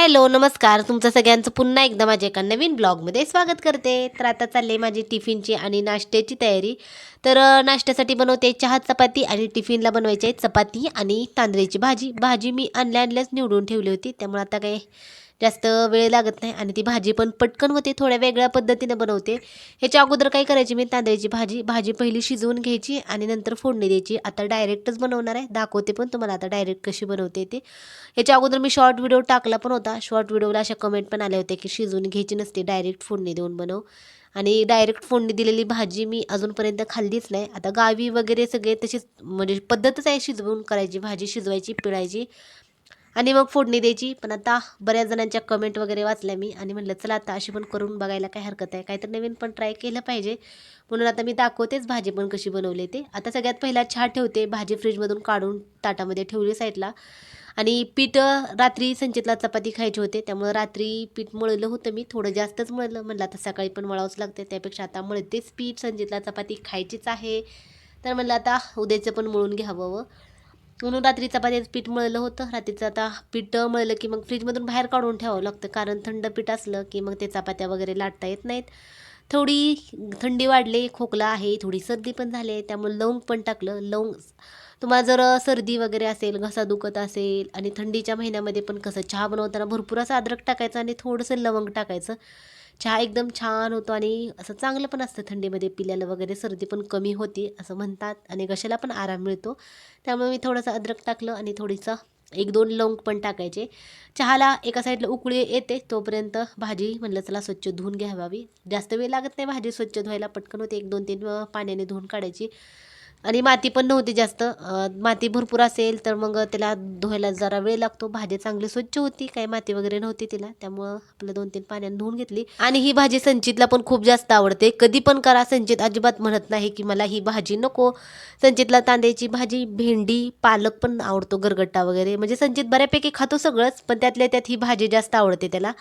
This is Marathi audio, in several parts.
हॅलो नमस्कार. तुमचं सगळ्यांचं पुन्हा एकदा माझ्या एका नवीन ब्लॉगमध्ये स्वागत करते. तर आता चालले माझी टिफिनची आणि नाश्त्याची तयारी. तर नाश्त्यासाठी बनवते चहा चपाती आणि टिफिनला बनवायची आहे चपाती आणि तांदळाची भाजी. भाजी मी आणल्या आणल्याच निवडून ठेवली होती. त्यामुळे आता काही जास्त वेळ लागत नाही आणि ती भाजी पण पटकन होते थोड्या वेगळ्या पद्धतीनं बनवते. ह्याच्या अगोदर काय करायची मी? तांदळाची भाजी भाजी पहिली शिजवून घ्यायची आणि नंतर फोडणी द्यायची. आता डायरेक्टच बनवणार आहे. दाखवते पण तुम्हाला आता डायरेक्ट कशी बनवते ते. ह्याच्या अगोदर मी शॉर्ट व्हिडिओ टाकला पण होता. शॉर्ट व्हिडिओला अशा कमेंट पण आल्या होत्या की शिजवून घ्यायची नसते. डायरेक्ट फोडणी देऊन बनव. आणि डायरेक्ट फोडणी दिलेली भाजी मी अजूनपर्यंत खाल्लीच नाही. आता गावी वगैरे सगळे तशीच म्हणजे पद्धतच आहे शिजवून करायची भाजी शिजवायची पिळायची. आणि मग फोडणी द्यायची. पण आता बऱ्याच जणांच्या कमेंट वगैरे वाचल्या मी. आणि म्हटलं चला आता अशी पण करून बघायला काय हरकत आहे. काहीतरी नवीन पण ट्राय केलं पाहिजे. म्हणून आता मी दाखवतेच भाजी पण कशी बनवले ते. आता सगळ्यात पहिला चहा ठेवते. भाजी फ्रीजमधून काढून ताटामध्ये ठेवली साईडला आणि पीठ रात्री संचितला चपाती खायची होते. त्यामुळं रात्री पीठ मळलं होतं मी. थोडं जास्तच मळलं. म्हणलं आता सकाळी पण मळावंच लागते त्यापेक्षा आता मळतेच पीठ. संचितला चपाती खायचीच आहे. तर म्हणलं आता उद्याचं पण मळून घ्यावं. म्हणून रात्री चपात्याचं पीठ मळलं होतं. रात्रीचं आता पीठ मळलं की मग फ्रीजमधून बाहेर काढून ठेवावं लागतं. कारण थंड पीठ असलं की मग ते चपात्या वगैरे लाटता येत नाहीत. थोडी थंडी वाढली खोकला आहे थोडी सर्दी पण झाली आहे. त्यामुळे लवंग पण टाकलं. लवंग तुम्हाला जर सर्दी वगैरे असेल घसा दुखत असेल आणि थंडीच्या महिन्यामध्ये पण कसं चहा बनवताना भरपूर असं अद्रक टाकायचं आणि थोडंसं लवंग टाकायचं. चहा एकदम छान होतो आणि असं चांगलं पण असतं थंडीमध्ये पिल्याला वगैरे सर्दी पण कमी होती असं म्हणतात आणि घशाला पण आराम मिळतो. त्यामुळे मी थोडंसं अद्रक टाकलं आणि थोडीसं एक दोन लवंग पण टाकायचे. चहाला एका साईडला उकळी येते तोपर्यंत भाजी म्हणलं चला स्वच्छ धुवून घ्यावावी. जास्त वेळ लागत नाही भाजी स्वच्छ धुवायला पटकन होते एक दोन तीन पाण्याने धुवून काढायची. आणि माती पण नव्हती जास्त. माती भरपूर असेल तर मग त्याला धुवायला जरा वेळ लागतो. भाजी चांगली स्वच्छ होती. काही माती वगैरे नव्हती तिला. त्यामुळं आपलं दोन तीन पाण्याने धुवून घेतली. आणि ही भाजी संचितला पण खूप जास्त आवडते. कधी पण करा संचित. अजिबात म्हणत नाही की मला ही भाजी नको. संचितला तांदळाची भाजी भेंडी पालक पण आवडतो. गरगट्टा वगैरे. म्हणजे संचित बऱ्यापैकी खातो सगळंच. पण त्यातल्या त्यात ही भाजी जास्त आवडते त्याला.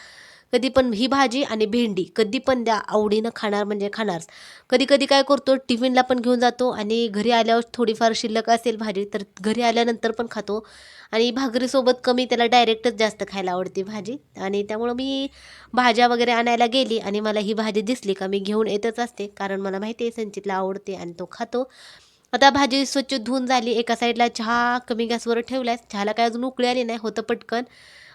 कधी पण ही भाजी आणि भेंडी कधी पण द्या आवडीनं खाणार म्हणजे खाणार कधी कधी काय करतो टिफिनला पण घेऊन जातो आणि घरी आल्यावर थोडीफार शिल्लक असेल भाजी तर घरी आल्यानंतर पण खातो. आणि भाकरीसोबत कमी त्याला डायरेक्टच जास्त खायला आवडते भाजी. आणि त्यामुळं मी भाज्या वगैरे आणायला गेली आणि मला ही भाजी दिसली का मी घेऊन येतच असते कारण मला माहिती आहे संचितला आवडते आणि तो खातो. आता भाजी स्वच्छ धुवून झाली एका साईडला चहा कमी गॅसवर ठेवलाय चहाला काय अजून उकळी आली नाही होतं पटकन.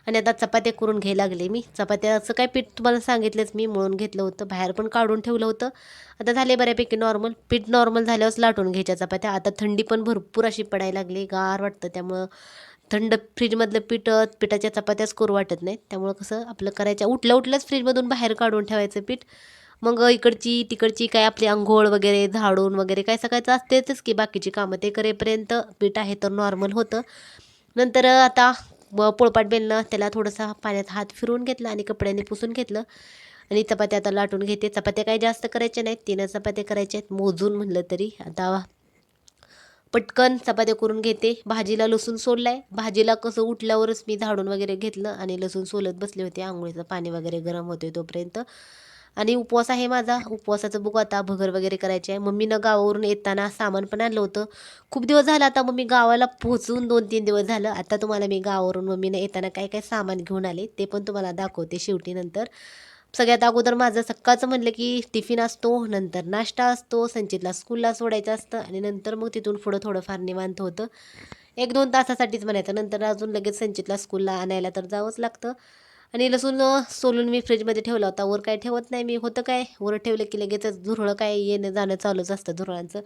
आणि आता चपात्या करून घ्यायला लागले मी. चपात्या असं काय पीठ तुम्हाला सांगितलंच मी मळून घेतलं होतं बाहेर पण काढून ठेवलं होतं. आता झाले बऱ्यापैकी नॉर्मल पीठ नॉर्मल झाल्यावरच लाटून घ्यायच्या चपात्या. आता थंडी पण भरपूर अशी पडायला लागली गार वाटतं. त्यामुळं थंड फ्रीजमधलं पीठ पिठाच्या चपात्याच करू वाटत नाही. त्यामुळं कसं आपलं करायच्या उठल्या उठल्याच फ्रीजमधून बाहेर काढून ठेवायचं पीठ. मग इकडची तिकडची काय आपली आंघोळ वगैरे झाडून वगैरे काय सकाळचं असतेच की बाकीची कामं ते करेपर्यंत पीठ आहे तर नॉर्मल होतं. नंतर आता ब- पोळपाट बेलनं त्याला थोडंसं पाण्यात हात फिरवून घेतला आणि कपड्याने पुसून घेतलं. आणि चपात्या आता लाटून घेते. चपात्या काही जास्त करायच्या नाहीत. तीन चपात्या करायच्या आहेत. मोजून म्हणलं तरी. आता पटकन चपात्या करून घेते. भाजीला लसूण सोललाय. भाजीला कसं उठल्यावरच मी झाडून वगैरे घेतलं आणि लसूण सोलत बसले होते. आंघोळीचं पाणी वगैरे गरम होते तोपर्यंत. आणि उपवास आहे माझा. उपवासाचं बघू आता भगर वगैरे करायचे आहे. मम्मीनं गावावरून येताना सामान पण आणलं होतं. खूप दिवस झालं आता मम्मी गावाला पोहोचून दोन तीन दिवस झालं. आता तुम्हाला मी गावावरून मम्मीनं येताना काय काय सामान घेऊन आले ते पण तुम्हाला दाखवते शेवटी नंतर. सगळ्यात अगोदर माझं सकाळचं म्हणलं की टिफिन असतो नंतर नाश्ता असतो संचितला स्कूलला सोडायचं असतं आणि नंतर मग तिथून पुढं थोडंफार निवांत होतं. एक दोन तासासाठीच म्हणायचं. नंतर अजून लगेच संचितला स्कूलला आणायला तर जावंच लागतं. आणि लसूण सोलून मी फ्रीजमध्ये ठेवला होता. वर काय ठेवत नाही मी. होतं काय? वर ठेवलं की लगेचच झुरळं काय येणं जाणं चालूच असतं झुरळांचं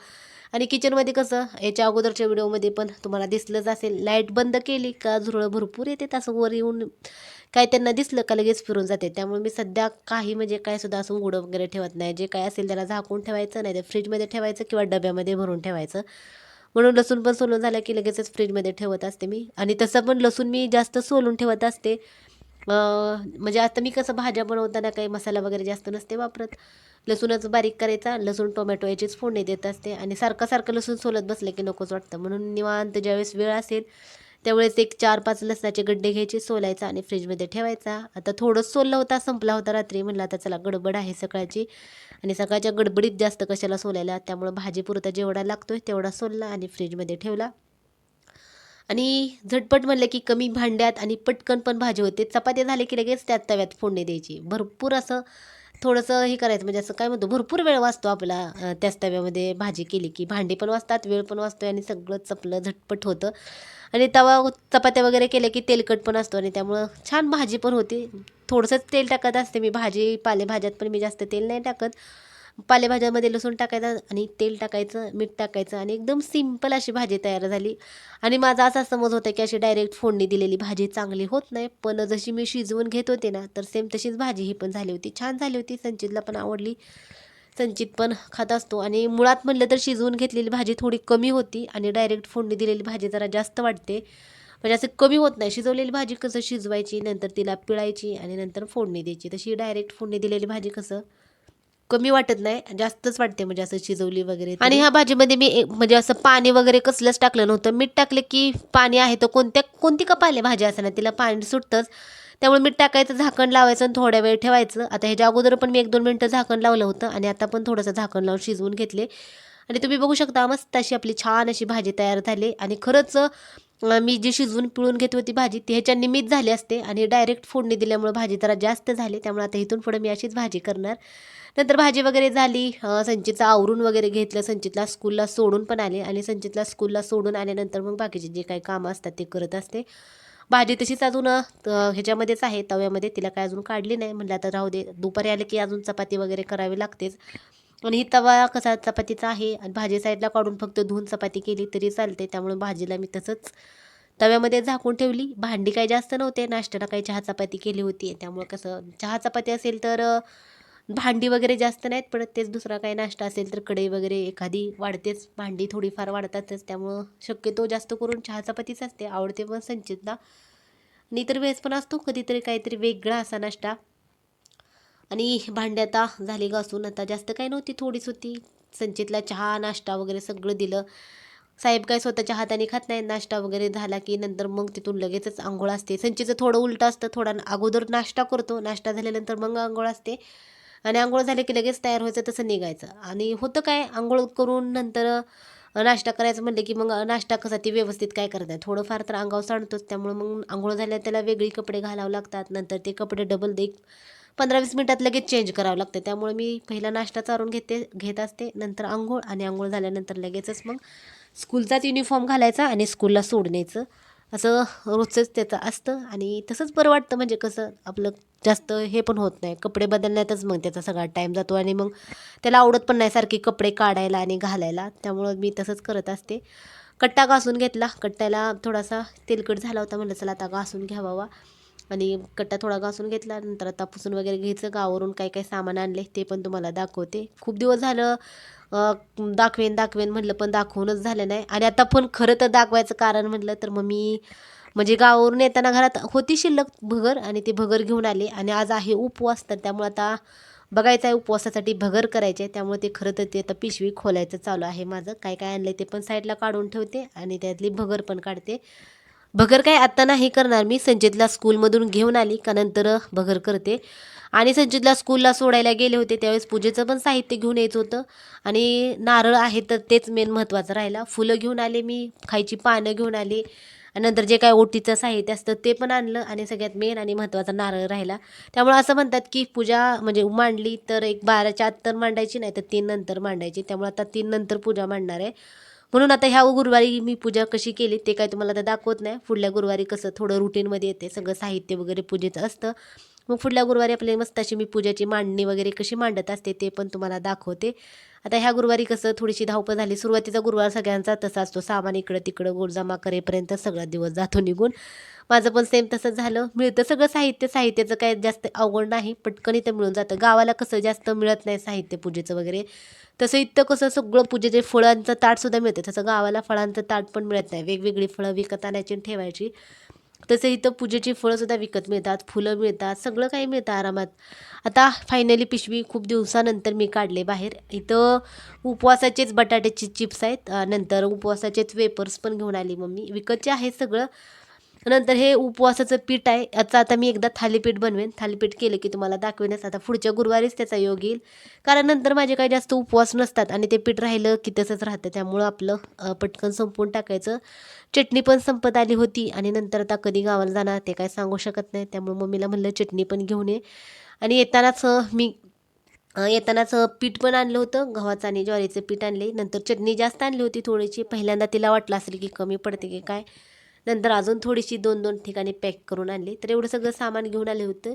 आणि किचनमध्ये कसं याच्या अगोदरच्या व्हिडिओमध्ये पण तुम्हाला दिसलंच असेल. लाइट बंद केली का झुरळं भरपूर येते. तसं वर येऊन काय त्यांना दिसलं का लगेच फिरून जाते. त्यामुळे मी सध्या काही म्हणजे काय सुद्धा असं उघडं वगैरे ठेवत नाही. जे काय असेल त्याला झाकून ठेवायचं नाही तर फ्रीजमध्ये ठेवायचं किंवा डब्यामध्ये भरून ठेवायचं. म्हणून लसूण पण सोलून झालं की लगेचच फ्रीजमध्ये ठेवत असते मी. आणि तसं पण लसूण मी जास्त सोलून ठेवत असते. म्हणजे आता मी कसं भाज्या बनवताना काही मसाला वगैरे जास्त नसते वापरत. लसूणच बारीक करायचा लसूण टोमॅटो याचीच फोडणी देत असते आणि सारखं सारखं लसूण सोलत बसलं की नकोच वाटतं. म्हणून निवांत ज्यावेळेस वेळ असेल त्यावेळेस एक चार पाच लसणाचे गड्डे घ्यायचे सोलायचा आणि फ्रीजमध्ये ठेवायचा. आता थोडंच सोललं होता संपला होता रात्री. म्हणलं आता चला गडबड आहे सकाळची. आणि सकाळच्या गडबडीत जास्त कशाला सोलायला? त्यामुळं भाजीपुरता जेवढा जेवढा लागतोय तेवढा सोलला आणि फ्रीजमध्ये ठेवला. आणि झटपट म्हणलं की कमी भांड्यात आणि पटकन पण भाजी होते. चपात्या झाले की लगेच त्यात तव्यात फोडणी द्यायची. भरपूर असं थोडंसं हे करायचं. म्हणजे असं काय म्हणतो भरपूर वेळ वाचतो आपला त्याच तव्यामध्ये भाजी केली की. भांडी पण वाचतात वेळ पण वाचतो आणि सगळं चपलं झटपट होतं. आणि तवा चपात्या वगैरे केल्या की तेलकट पण असतो आणि त्यामुळं छान भाजी पण होती. थोडंसंच तेल टाकत असते मी. भाजी पालेभाज्यात पण मी जास्त तेल नाही टाकत. पालेभाज्यामध्ये लसूण टाकायचं आणि तेल टाकायचं मीठ टाकायचं आणि एकदम सिंपल अशी भाजी तयार झाली. आणि माझा असा समज होता की अशी डायरेक्ट फोडणी दिलेली भाजी चांगली होत नाही पण जशी मी शिजवून घेत होते ना तर सेम तशीच भाजी ही पण झाली होती. छान झाली होती. संचितला पण आवडली. संचित पण खात असतो. आणि मुळात म्हणलं तर शिजवून घेतलेली भाजी थोडी कमी होती आणि डायरेक्ट फोडणी दिलेली भाजी जरा जास्त वाटते म्हणजे असं कमी होत नाही. शिजवलेली भाजी कसं शिजवायची नंतर तिला पिळायची आणि नंतर फोडणी द्यायची. तशी डायरेक्ट फोडणी दिलेली भाजी कसं कमी वाटत नाही जास्तच वाटते म्हणजे असं शिजवली वगैरे आणि ह्या भाजीमध्ये मी एक- म्हणजे असं पाणी वगैरे कसलंच टाकलं नव्हतं. मीठ टाकलं की पाणी आहे तर कोणत्या कोणती का पाले भाजी असं ना तिला पाणी सुटतंच. त्यामुळे मीठ टाकायचं झाकण लावायचं आणि थोड्या वेळ ठेवायचं. आता ह्याच्या अगोदर पण मी एक दोन मिनटं झाकण लावलं होतं आणि आता पण थोडंसं झाकण लावून शिजवून घेतले. आणि तुम्ही बघू शकता मस्त अशी आपली छान अशी भाजी तयार झाली. आणि खरंच मी जी शिजवून पिळून घेत होती भाजी ती ह्याच्या निमित्त झाली असते आणि डायरेक्ट फोडणी दिल्यामुळं भाजी जरा जास्त झाली. त्यामुळे आता इथून पुढे मी अशीच भाजी करणार. नंतर भाजी वगैरे झाली. संचितचं आवरून वगैरे घेतलं. संचितला स्कूलला सोडून पण आले आणि संचितला स्कूलला सोडून आल्यानंतर मग बाकीचे जे काही कामं असतात ते करत असते. भाजी तशीच अजून ह्याच्यामध्येच आहे. तव्यामध्ये तिला काय अजून काढली नाही. म्हणलं आता राहू दे. दुपारी आले की अजून चपाती वगैरे करावी लागतेच. आणि ही तवा कसा चपातीचा आहे आणि भाजी साईडला काढून फक्त धुवून चपाती केली तरी चालते. त्यामुळे भाजीला मी तसंच तव्यामध्ये झाकून ठेवली. भांडी काही जास्त नव्हते नाश्त्याला काही चहा चपाती केली होती. त्यामुळे कसं चहा चपाती असेल तर भांडी वगैरे जास्त नाहीत पण तेच दुसरा काही नाश्ता असेल तर कढई वगैरे एखादी वाढतेच. भांडी थोडीफार वाढतातच. त्यामुळं शक्यतो जास्त करून चहा चपातीच असते. आवडते पण संचितला. आणि इतर वेळेस पण असतो. कधीतरी काहीतरी वेगळा असा नाश्ता. आणि भांडी आता झाली घासून. आता जास्त काही नव्हती थोडीच होती. संचितला चहा नाश्ता वगैरे सगळं दिलं. साहेब काय स्वतःच्या हाताने खात नाही नाश्ता वगैरे झाला की नंतर मग तिथून लगेचच आंघोळ असते. संचीचं थोडं उलटं असतं थोडा अगोदर नाश्ता करतो. नाश्ता झाल्यानंतर मग आंघोळ असते. आणि आंघोळ झाले की लगेच तयार व्हायचं तसं निघायचं. आणि होतं काय आंघोळ करून नंतर नाश्ता करायचं म्हणलं की मग नाश्ता कसा ती व्यवस्थित काय करतात थोडंफार तर अंगावर सांडतोच त्यामुळे मग आंघोळ झाल्या त्याला वेगळी कपडे घालावं लागतात. नंतर ते कपडे डबल दे पंधरा वीस मिनटात लगेच चेंज करावं लागतं. त्यामुळे मी पहिला नाश्ता चारून घेते घेत असते. नंतर आंघोळ आणि आंघोळ झाल्यानंतर लगेचच मग स्कूलचाच युनिफॉर्म घालायचा आणि स्कूलला सोडण्याचं. असं रोजचंच त्याचं असतं आणि तसंच बरं वाटतं. म्हणजे कसं आपलं जास्त हे पण होत नाही. कपडे बदलण्यातच मग त्याचा सगळा टाईम जातो आणि मग त्याला आवडत पण नाही सारखे कपडे काढायला आणि घालायला. त्यामुळं मी तसंच करत असते. कट्टा घासून घेतला. कट्ट्याला थोडासा तेलकट झाला होता. म्हणलं चला आता घासून घ्यावा आणि कट्टा थोडा घासून घेतला नंतर आता पुसून वगैरे घ्यायचं गावावरून काय काय सामान आणले ते पण तुम्हाला दाखवते. खूप दिवस झालं दाखवेन दाखवेन म्हटलं पण दाखवूनच झालं नाही. आणि आता पण खरं तर दाखवायचं कारण म्हटलं तर मग मी म्हणजे गावावरून येताना घरात होती शिल्लक भगर आणि ते भगर घेऊन आले. आणि आज आहे उपवास तर त्यामुळे आता बघायचं आहे उपवासासाठी भगर करायचे आहे त्यामुळे ते खरं तर ते आता पिशवी खोलायचं चालू आहे माझं. काय काय आणलं ते पण साईडला काढून ठेवते आणि त्यातली भगर पण काढते. भगर काय आत्ता नाही करणार मी. संजितला स्कूलमधून घेऊन आली का नंतर भगर करते. आणि संजितला स्कूलला सोडायला गेले होते त्यावेळेस पूजेचं पण साहित्य घेऊन यायचं होतं. आणि नारळ आहे तर तेच मेन महत्त्वाचं राहिला. फुलं घेऊन आले मी खायची पानं घेऊन आली. आणि नंतर जे काय ओटीचं साहित्य असतं ते पण आणलं आणि सगळ्यात मेन आणि महत्त्वाचा नारळ राहिला. त्यामुळे असं म्हणतात की पूजा म्हणजे मांडली तर एक बाराच्या आत तर मांडायची नाही तर तीन नंतर मांडायची. त्यामुळे आता तीन नंतर पूजा मांडणार आहे. म्हणून आता ह्या गुरुवारी मी पूजा कशी केली ते काय तुम्हाला आता दाखवत नाही. पुढल्या गुरुवारी कसं थोडं रुटीनमध्ये येते सगळं साहित्य वगैरे पूजेचं असतं. मग पुढल्या गुरुवारी आपली मस्त अशी मी पूजाची मांडणी वगैरे कशी मांडत असते ते पण तुम्हाला दाखवते. आता ह्या गुरुवारी कसं थोडीशी धावपळ झाली. सुरुवातीचा गुरुवार सगळ्यांचा तसा असतो. सामान इकडं तिकडं गोडजमा करेपर्यंत सगळा दिवस जातो निघून. माझं पण सेम तसंच झालं. मिळतं सगळं साहित्य. साहित्याचं काय जास्त अवघड नाही. पटकन इथं मिळून जातं. गावाला कसं जास्त मिळत नाही साहित्य पूजेचं वगैरे. तसं इथं कसं सगळं पूजेचे फळांचं ताटसुद्धा मिळतं. तसं गावाला फळांचं ताट पण मिळत नाही. वेगवेगळी फळं विकत आणायची आणि ठेवायची. तसे इथं पूजेची फळंसुद्धा विकत मिळतात फुलं मिळतात सगळं काही मिळतं आरामात. आता फायनली पिशवी खूप दिवसानंतर मी काढले बाहेर. इथं उपवासाचेच बटाट्याचे चिप्स आहेत. नंतर उपवासाचेच वेपर्स पण घेऊन आली मम्मी. विकतचे आहेत सगळं. नंतर हे उपवासाचं पीठ आहे. याचं आता मी एकदा थालीपीठ बनवेन. थालीपीठ केलं की तुम्हाला दाखवेनच. आता पुढच्या गुरुवारीच त्याचा योग येईल. कारण नंतर माझे काही जास्त उपवास नसतात आणि ते पीठ राहिलं की तसंच राहतं. त्यामुळं आपलं पटकन संपवून टाकायचं. चटणी पण संपत आली होती आणि नंतर आता कधी गावाला जाणार ते काय सांगू शकत नाही. त्यामुळे मम्मीला म्हणलं चटणी पण घेऊन ये. आणि येतानाच मी येतानाच पीठ पण आणलं होतं. गव्हाचं आणि ज्वारीचं पीठ आणले. नंतर चटणी जास्त आणली होती थोडीशी. पहिल्यांदा तिला वाटलं असेल की कमी पडते की काय. नंतर अजून थोडीशी दोन दोन ठिकाणी पॅक करून आणली. तर एवढं सगळं सामान घेऊन आले होतं.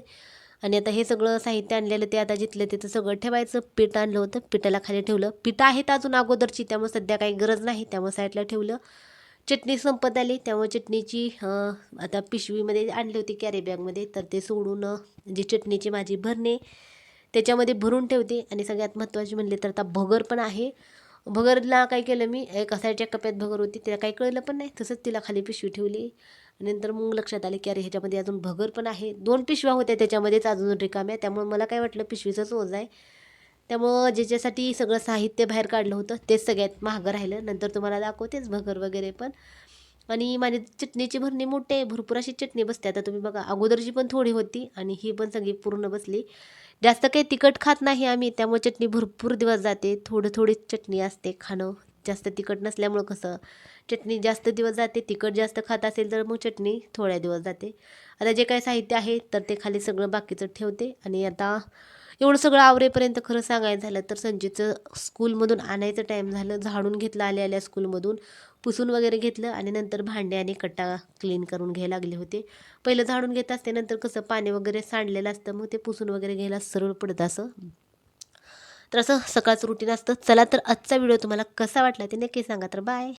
आणि आता हे सगळं साहित्य आणलेलं ते आता जिथलं तिथं सगळं ठेवायचं. पीठ आणलं होतं. पिठाला खाली ठेवलं. पिठं आहेत अजून अगोदरची त्यामुळे सध्या काही गरज नाही. त्यामुळे साईडला ठेवलं. चटणी संपत आली. त्यामुळे चटणीची आता पिशवीमध्ये आणली होती कॅरी बॅगमध्ये तर ते सोडून जी चटणीची माझी भरणे त्याच्यामध्ये भरून ठेवते. आणि सगळ्यात महत्त्वाची म्हणले तर आता भगर पण आहे. भगरला काय केलं मी एका साईडच्या कप्यात भगर होती तिला काही कळलं पण नाही तसंच तिला खाली पिशवी ठेवली. नंतर मग लक्षात आले की अरे ह्याच्यामध्ये अजून भगर पण आहे. दोन पिशव्या होत्या त्याच्यामध्येच अजून रिकाम्या त्यामुळे मला काय वाटलं पिशवीचंच ओझ आहे. त्यामुळं ज्याच्यासाठी सगळं साहित्य बाहेर काढलं होतं तेच सगळ्यात महागं राहिलं. नंतर तुम्हाला दाखवतेच भगर वगैरे पण. आणि माझी चटणीची भरणी मोठी आहे भरपूर अशी चटणी बसते. आता तुम्ही बघा अगोदरची पण थोडी होती आणि ही पण सगळी पूर्ण बसली. जास्त काही तिखट खात नाही आम्ही त्यामुळे चटणी भरपूर दिवस जाते. थोडं थोडी चटणी असते खाणं जास्त तिखट नसल्यामुळं कसं चटणी जास्त दिवस जाते तिखट जास्त खात असेल तर मग चटणी थोड्या दिवस जाते. आता जे काही साहित्य आहे तर ते खाली सगळं बाकीचं ठेवते. आणि आता एवढं सगळं आवरेपर्यंत खरं सांगायचं झालं तर संजीचं स्कूलमधून आणायचं टाईम झालं. झाडून घेतलं आल्या आल्या स्कूलमधून. पुसून वगैरे घेतलं आणि नंतर भांडे आणि कट्टा क्लीन करून घ्यायला लागले होते. पहिलं झाडून घेत असते नंतर कसं पाणी वगैरे सांडलेलं असतं मग ते पुसून वगैरे घ्यायला सरळ पडतं असं. तर असं सकाळचं रुटीन असतं. चला तर आजचा व्हिडिओ तुम्हाला कसा वाटला ते नक्की सांगा. तर बाय